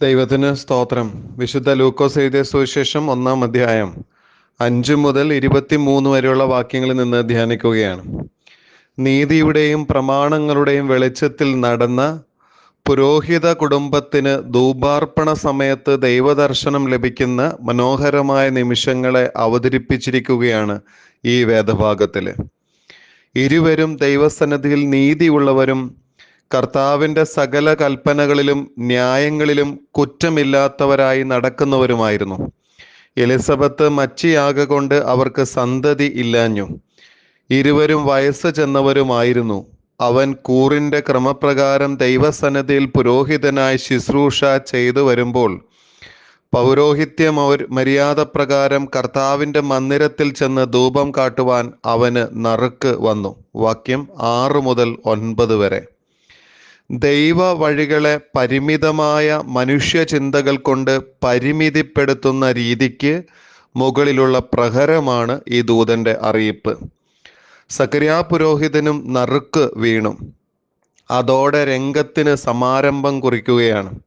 ദൈവത്തിന് സ്തോത്രം. വിശുദ്ധ ലൂക്കോസ് എഴുതിയ സുവിശേഷം ഒന്നാം അധ്യായം അഞ്ച് മുതൽ ഇരുപത്തി മൂന്ന് വരെയുള്ള വാക്യങ്ങളിൽ നിന്ന് ധ്യാനിക്കുകയാണ്. നീതിയുടെയും പ്രമാണങ്ങളുടെയും വെളിച്ചത്തിൽ നടന്ന പുരോഹിത കുടുംബത്തിന് ധൂപാർപ്പണ സമയത്ത് ദൈവദർശനം ലഭിക്കുന്ന മനോഹരമായ നിമിഷങ്ങളെ അവതരിപ്പിച്ചിരിക്കുകയാണ് ഈ വേദഭാഗത്തിൽ ഇരുവരും ദൈവസന്നിധിയിൽ നീതിയുള്ളവരും കർത്താവിന്റെ സകല കൽപ്പനകളിലും ന്യായങ്ങളിലും കുറ്റമില്ലാത്തവരായി നടക്കുന്നവരുമായിരുന്നു. എലിസബത്ത് മച്ചിയാക കൊണ്ട് അവർക്ക് സന്തതി ഇല്ലാഞ്ഞു. ഇരുവരും വയസ്സ് ചെന്നവരുമായിരുന്നു. അവൻ കൂറിന്റെ ക്രമപ്രകാരം ദൈവസന്നദ്ധിയിൽ പുരോഹിതനായി ശുശ്രൂഷ ചെയ്തു വരുമ്പോൾ പൗരോഹിത്യ മര്യാദ പ്രകാരം കർത്താവിന്റെ മന്ദിരത്തിൽ ചെന്ന് ധൂപം കാട്ടുവാൻ അവന് നറുക്ക് വന്നു. വാക്യം ആറ് മുതൽ ഒൻപത് വരെ. ദൈവ വഴികളെ പരിമിതമായ മനുഷ്യ ചിന്തകൾ കൊണ്ട് പരിമിതിപ്പെടുത്തുന്ന രീതിക്ക് മുകളിലുള്ള പ്രഹരമാണ് ഈ ദൂതന്റെ അറിയിപ്പ്. സക്രിയാ പുരോഹിതനും നറുക്ക് വീണു. അതോടെ രംഗത്തിന് സമാരംഭം കുറിക്കുകയാണ്.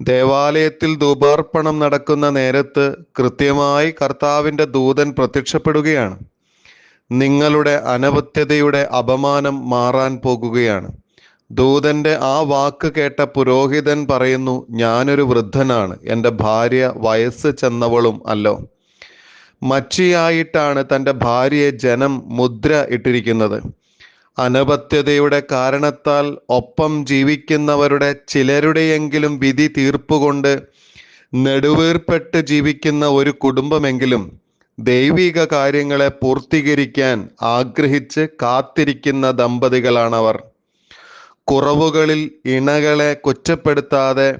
ദേവാലയത്തിൽ ധൂപാർപ്പണം നടക്കുന്ന നേരത്ത് കൃത്യമായി കർത്താവിന്റെ ദൂതൻ പ്രത്യക്ഷപ്പെടുകയാണ്. നിങ്ങളുടെ അനവത്യതയുടെ അപമാനം മാറാൻ പോകുകയാണ്. ദൂതന്റെ ആ വാക്ക് കേട്ട പുരോഹിതൻ പറയുന്നു ഞാനൊരു വൃദ്ധനാണ് എന്റെ ഭാര്യ വയസ്സ് ചെന്നവളും അല്ലോ. മച്ചിയായിട്ടാണ് തന്റെ ഭാര്യയെ ജനം മുദ്ര ഇട്ടിരിക്കുന്നത്. അനപത്യതയുടെ കാരണത്താൽ ഒപ്പം ജീവിക്കുന്നവരുടെ ചിലരുടെയെങ്കിലും വിധി തീർപ്പുകൊണ്ട് നെടുവീർപ്പെട്ട് ജീവിക്കുന്ന ഒരു കുടുംബമെങ്കിലും ദൈവിക കാര്യങ്ങളെ പൂർത്തീകരിക്കാൻ ആഗ്രഹിച്ച് കാത്തിരിക്കുന്ന ദമ്പതികളാണവർ. കുറവുകളിൽ ഇണകളെ കുറ്റപ്പെടുത്താതെ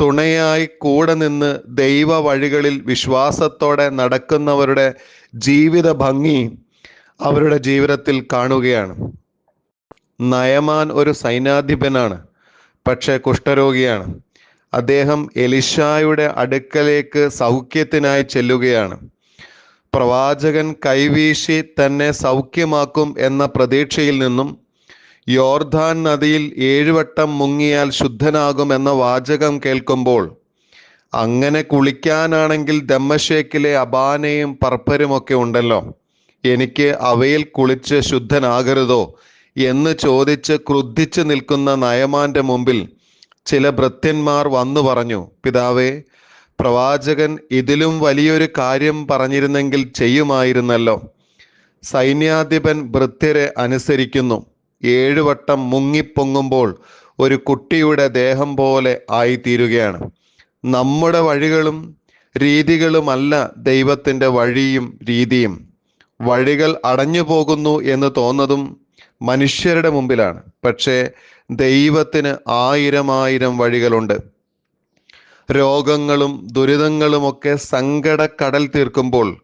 തുണയായി കൂടെ നിന്ന് ദൈവ വഴികളിൽ വിശ്വാസത്തോടെ നടക്കുന്നവരുടെ ജീവിത ഭംഗി അവരുടെ ജീവിതത്തിൽ കാണുകയാണ്. നയമാൻ ഒരു സൈനാധിപനാണ് പക്ഷേ കുഷ്ഠരോഗിയാണ്. അദ്ദേഹം എലിഷായുടെ അടുക്കലേക്ക് സൗഖ്യത്തിനായി ചെല്ലുകയാണ്. പ്രവാചകൻ കൈവീശി തന്നെ സൗഖ്യമാക്കും എന്ന പ്രതീക്ഷയിൽ നിന്നും യോർധാൻ നദിയിൽ ഏഴുവട്ടം മുങ്ങിയാൽ ശുദ്ധനാകും എന്ന വാചകം കേൾക്കുമ്പോൾ അങ്ങനെ കുളിക്കാനാണെങ്കിൽ ദമ്മശേക്കിലെ അബാനയും പർപ്പരുമൊക്കെ ഉണ്ടല്ലോ. എനിക്ക് അവയിൽ കുളിച്ച് ശുദ്ധനാകരുതോ എന്ന് ചോദിച്ച് ക്രുദ്ധിച്ചു നിൽക്കുന്ന നയമാന്റെ മുമ്പിൽ ചില ഭൃത്യന്മാർ വന്നു പറഞ്ഞു പിതാവേ പ്രവാചകൻ ഇതിലും വലിയൊരു കാര്യം പറഞ്ഞിരുന്നെങ്കിൽ ചെയ്യുമായിരുന്നല്ലോ. സൈന്യാധിപൻ ഭൃത്യരെ അനുസരിക്കുന്നു. ഏഴുവട്ടം മുങ്ങിപ്പൊങ്ങുമ്പോൾ ഒരു കുട്ടിയുടെ ദേഹം പോലെ ആയിത്തീരുകയാണ്. നമ്മുടെ വഴികളും രീതികളുമല്ല ദൈവത്തിന്റെ വഴിയും രീതിയും. വഴികൾ അടഞ്ഞു പോകുന്നു എന്ന് തോന്നതും മനുഷ്യരുടെ മുമ്പിലാണ്. പക്ഷേ ദൈവത്തിന് ആയിരം ആയിരം വഴികളുണ്ട്. രോഗങ്ങളും ദുരിതങ്ങളുമൊക്കെ സങ്കടക്കടൽ തീർക്കുമ്പോൾ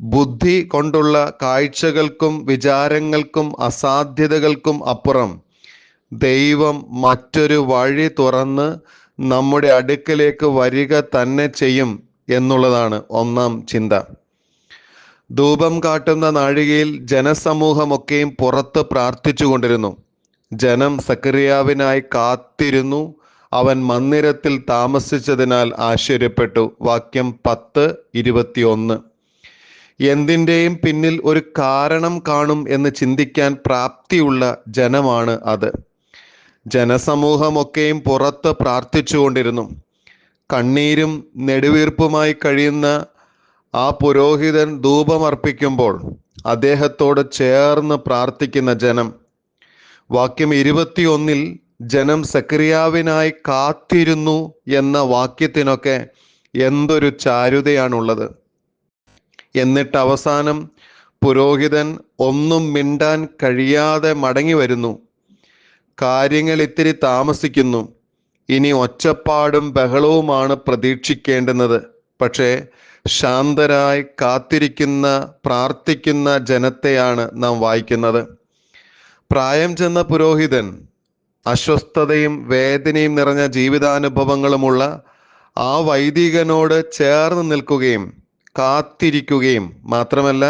ബുദ്ധി കൊണ്ടുള്ള കാഴ്ചകൾക്കും വിചാരങ്ങൾക്കും അസാധ്യതകൾക്കും അപ്പുറം. ദൈവം മറ്റൊരു വഴി തുറന്ന് നമ്മുടെ അടുക്കലേക്ക് വരിക തന്നെ ചെയ്യും എന്നുള്ളതാണ് ഒന്നാം ചിന്ത. ധൂപം കാട്ടുന്ന നാഴികയിൽ ജനസമൂഹമൊക്കെയും പുറത്ത് പ്രാർത്ഥിച്ചു കൊണ്ടിരുന്നു. ജനം സക്രിയാവിനായി കാത്തിരുന്നു. അവൻ മന്ദിരത്തിൽ താമസിച്ചതിനാൽ ആശ്ചര്യപ്പെട്ടു. വാക്യം പത്ത് ഇരുപത്തിയൊന്ന്. എന്തിന്റെയും പിന്നിൽ ഒരു കാരണം കാണും എന്ന് ചിന്തിക്കാൻ പ്രാപ്തിയുള്ള ജനമാണ് അത്. ജനസമൂഹമൊക്കെയും പുറത്ത് പ്രാർത്ഥിച്ചുകൊണ്ടിരുന്നു. കണ്ണീരും നെടുവീർപ്പുമായി കഴിയുന്ന ആ പുരോഹിതൻ ധൂപമർപ്പിക്കുമ്പോൾ അദ്ദേഹത്തോട് ചേർന്ന് പ്രാർത്ഥിക്കുന്ന ജനം. വാക്യം ഇരുപത്തിയൊന്നിൽ ജനം സക്രിയാവിനായി കാത്തിരുന്നു എന്ന വാക്യത്തിനൊക്കെ എന്തൊരു ചാരുതയാണുള്ളത്. എന്നിട്ട് അവസാനം പുരോഹിതൻ ഒന്നും മിണ്ടാൻ കഴിയാതെ മടങ്ങി വരുന്നു. കാര്യങ്ങൾ ഇത്തിരി താമസിക്കുന്നു. ഇനി ഒച്ചപ്പാടും ബഹളവുമാണ് പ്രതീക്ഷിക്കേണ്ടുന്നത്. പക്ഷേ ശാന്തരായി കാത്തിരിക്കുന്ന പ്രാർത്ഥിക്കുന്ന ജനത്തെയാണ് നാം വായിക്കുന്നത്. പ്രായം ചെന്ന പുരോഹിതൻ അസ്വസ്ഥതയും വേദനയും നിറഞ്ഞ ജീവിതാനുഭവങ്ങളുമുള്ള ആ വൈദികനോട് ചേർന്ന് നിൽക്കുകയും കാത്തിരിക്കുകയും മാത്രമല്ല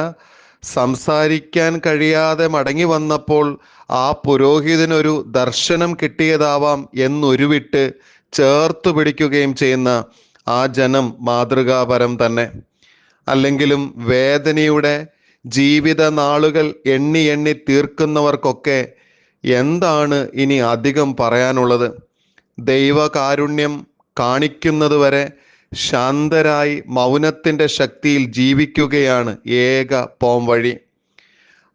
സംസാരിക്കാൻ കഴിയാതെ മടങ്ങി വന്നപ്പോൾ ആ പുരോഹിതനൊരു ദർശനം കിട്ടിയതാവാം എന്നൊരുവിട്ട് ചേർത്ത് പിടിക്കുകയും ചെയ്യുന്ന ആ ജനം മാതൃകാപരം തന്നെ. അല്ലെങ്കിലും വേദനയുടെ ജീവിത നാളുകൾ എണ്ണി എണ്ണി തീർക്കുന്നവർക്കൊക്കെ എന്താണ് ഇനി അധികം പറയാനുള്ളത്? ദൈവകാരുണ്യം കാണിക്കുന്നതുവരെ ശാന്തരായി മൗനത്തിന്റെ ശക്തിയിൽ ജീവിക്കുകയാണ് ഏക പോം വഴി.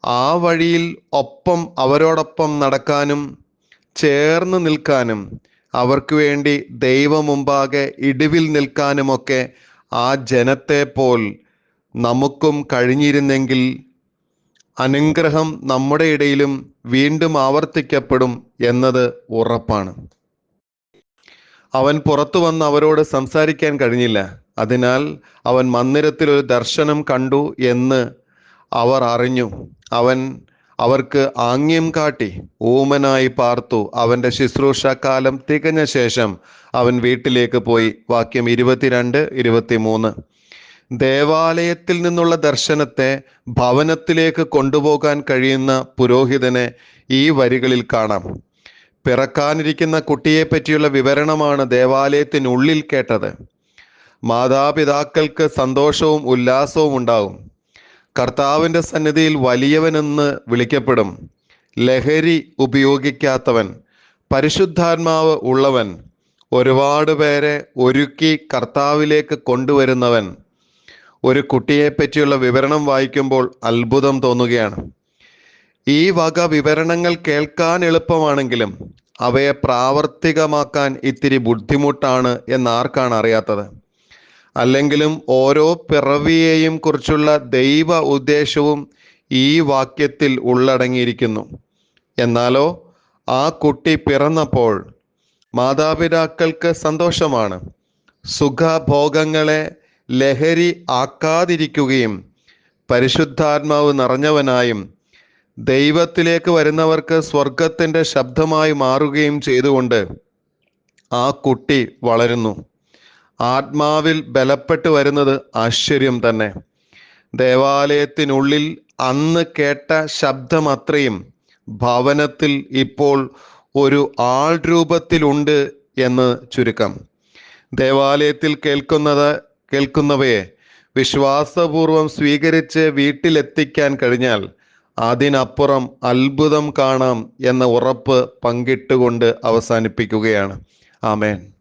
ആ വഴിയിൽ ഒപ്പം അവരോടൊപ്പം നടക്കാനും ചേർന്ന് നിൽക്കാനും അവർക്ക് വേണ്ടി ദൈവമുമ്പാകെ ഇടിവിൽ നിൽക്കാനുമൊക്കെ ആ ജനത്തെ പോൽ നമുക്കും കഴിഞ്ഞിരുന്നെങ്കിൽ അനുഗ്രഹം നമ്മുടെ ഇടയിലും വീണ്ടും ആവർത്തിക്കപ്പെടും എന്നത് ഉറപ്പാണ്. അവൻ പുറത്തു വന്ന് അവരോട് സംസാരിക്കാൻ കഴിഞ്ഞില്ല. അതിനാൽ അവൻ മന്ദിരത്തിൽ ഒരു ദർശനം കണ്ടു എന്ന് അവർ അറിഞ്ഞു. അവൻ അവർക്ക് ആംഗ്യം കാട്ടി ഊമനായി പാർത്തു. അവന്റെ ശുശ്രൂഷക്കാലം തികഞ്ഞ ശേഷം അവൻ വീട്ടിലേക്ക് പോയി. വാക്യം ഇരുപത്തിരണ്ട് ഇരുപത്തിമൂന്ന്. ദേവാലയത്തിൽ നിന്നുള്ള ദർശനത്തെ ഭവനത്തിലേക്ക് കൊണ്ടുപോകാൻ കഴിയുന്ന പുരോഹിതനെ ഈ വരികളിൽ കാണാം. പിറക്കാനിരിക്കുന്ന കുട്ടിയെപ്പറ്റിയുള്ള വിവരണമാണ് ദേവാലയത്തിനുള്ളിൽ കേട്ടത്. മാതാപിതാക്കൾക്ക് സന്തോഷവും ഉല്ലാസവും ഉണ്ടാവും കർത്താവിന്റെ സന്നിധിയിൽ വലിയവനെന്ന് വിളിക്കപ്പെടും. ലഹരി ഉപയോഗിക്കാത്തവൻ പരിശുദ്ധാത്മാവ് ഉള്ളവൻ ഒരുപാട് പേരെ ഒരുക്കി കർത്താവിലേക്ക് കൊണ്ടുവരുന്നവൻ. ഒരു കുട്ടിയെപ്പറ്റിയുള്ള വിവരണം വായിക്കുമ്പോൾ അത്ഭുതം തോന്നുകയാണ്. ഈ വക വിവരണങ്ങൾ കേൾക്കാൻ എളുപ്പമാണെങ്കിലും അവയെ പ്രാവർത്തികമാക്കാൻ ഇത്തിരി ബുദ്ധിമുട്ടാണ് എന്നാർക്കാണ് അറിയാത്തത്. അല്ലെങ്കിലും ഓരോ പിറവിയെയും കുറിച്ചുള്ള ദൈവ ഉദ്ദേശവും ഈ വാക്യത്തിൽ ഉള്ളടങ്ങിയിരിക്കുന്നു. എന്നാലോ ആ കുട്ടി പിറന്നപ്പോൾ മാതാപിതാക്കൾക്ക് സന്തോഷമാണ്. സുഖഭോഗങ്ങളെ ലഹരി ആക്കാതിരിക്കുകയും പരിശുദ്ധാത്മാവ് നിറഞ്ഞവനായും ദൈവത്തിലേക്ക് വരുന്നവർക്ക് സ്വർഗത്തിന്റെ ശബ്ദമായി മാറുകയും ചെയ്തുകൊണ്ട് ആ കുട്ടി വളരുന്നു. ആത്മാവിൽ ബലപ്പെട്ട് വരുന്നത് ആശ്ചര്യം തന്നെ. ദേവാലയത്തിനുള്ളിൽ അന്ന് കേട്ട ശബ്ദം അത്രയും ഭവനത്തിൽ ഇപ്പോൾ ഒരു ആൾ രൂപത്തിലുണ്ട് എന്ന് ചുരുക്കം. ദേവാലയത്തിൽ കേൾക്കുന്നത് കേൾക്കുന്നവയെ വിശ്വാസപൂർവം സ്വീകരിച്ച് വീട്ടിലെത്തിക്കാൻ കഴിഞ്ഞാൽ അതിനപ്പുറം അത്ഭുതം കാണാം എന്ന ഉറപ്പ് പങ്കിട്ടുകൊണ്ട് അവസാനിപ്പിക്കുകയാണ്. ആമേൻ.